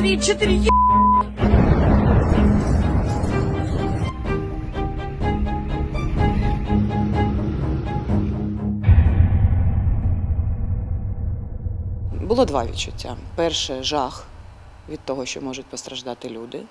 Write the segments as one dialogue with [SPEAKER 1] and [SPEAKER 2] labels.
[SPEAKER 1] три, четыре, е-
[SPEAKER 2] Було два відчуття. Перше жах від того, що можуть постраждати люди,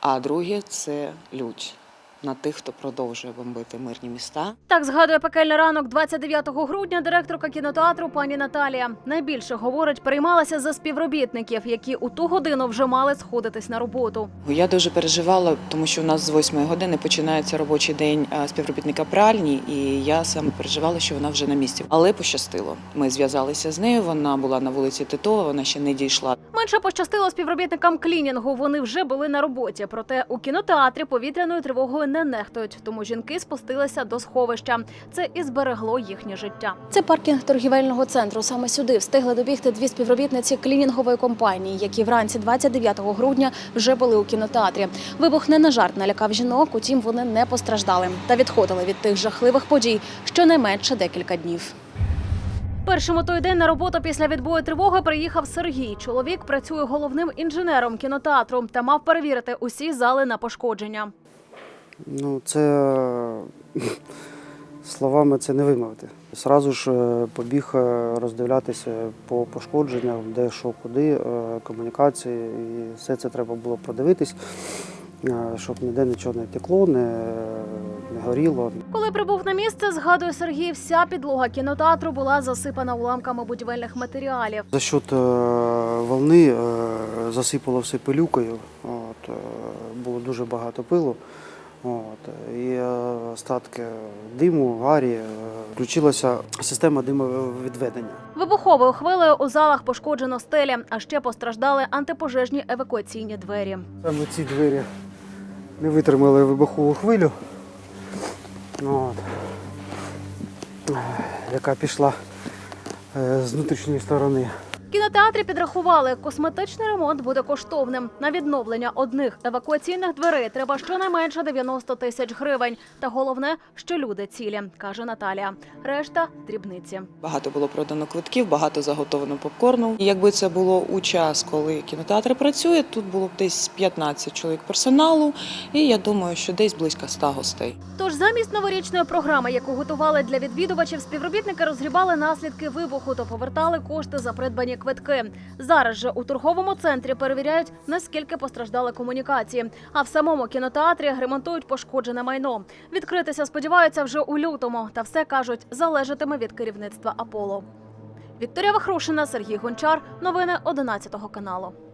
[SPEAKER 2] а друге це лють на тих, хто продовжує бомбити мирні міста.
[SPEAKER 3] Так згадує пекельний ранок 29 грудня директорка кінотеатру пані Наталія. Найбільше говорить, переймалася за співробітників, які у ту годину вже мали сходитись на роботу.
[SPEAKER 2] Я дуже переживала, тому що у нас з 8 години починається робочий день співробітника пральні, і я саме переживала, що вона вже на місці. Але пощастило. Ми зв'язалися з нею. Вона була на вулиці Титова, вона ще не дійшла.
[SPEAKER 3] Менше пощастило співробітникам клінінгу. Вони вже були на роботі. Проте у кінотеатрі повітряною тривогою не нехтують. Тому жінки спустилися до сховища. Це і зберегло їхнє життя. Це паркінг торгівельного центру. Саме сюди встигли добігти дві співробітниці клінінгової компанії, які вранці 29 грудня вже були у кінотеатрі. Вибух не на жарт налякав жінок, утім вони не постраждали та відходили від тих жахливих подій щонайменше декілька днів. Першим у той день на роботу після відбою тривоги приїхав Сергій. Чоловік працює головним інженером кінотеатру та мав перевірити усі зали на пошкодження.
[SPEAKER 4] Ну, це словами це не вимовити. Зразу ж е, побіг е, роздивлятися по пошкодженнях, де що, куди, е, комунікації, і все це треба було продивитись, е, щоб ніде нічого не текло, не, не горіло.
[SPEAKER 3] Коли прибув на місце, згадує Сергій, вся підлога кінотеатру була засипана уламками будівельних матеріалів.
[SPEAKER 4] За счет волни засипало все пилюкою, от, було дуже багато пилу. От, і е, остатки диму, гарі, е, включилася система димовідведення.
[SPEAKER 3] Вибуховою хвилею у залах пошкоджено стелі, а ще постраждали антипожежні евакуаційні двері.
[SPEAKER 4] Саме ці двері не витримали вибухову хвилю, от, е, яка пішла з внутрішньої сторони.
[SPEAKER 3] В кінотеатрі підрахували, косметичний ремонт буде коштовним. На відновлення одних евакуаційних дверей треба щонайменше 90 тисяч гривень. Та головне, що люди цілі, каже Наталія. Решта дрібниці.
[SPEAKER 2] Багато було продано квитків, багато заготовлено попкорну. І якби це було у час, коли кінотеатр працює, тут було б десь 15 чоловік персоналу, і я думаю, що десь близько 100 гостей.
[SPEAKER 3] Тож замість новорічної програми, яку готували для відвідувачів, співробітники розгрібали наслідки вибуху та повертали кошти за придбані квитки. Зараз же у торговому центрі перевіряють, наскільки постраждали комунікації. А в самому кінотеатрі ремонтують пошкоджене майно. Відкритися сподіваються вже у лютому. Та все кажуть, залежатиме від керівництва Аполло. Вікторія Вахрушина, Сергій Гончар. Новини 11 каналу.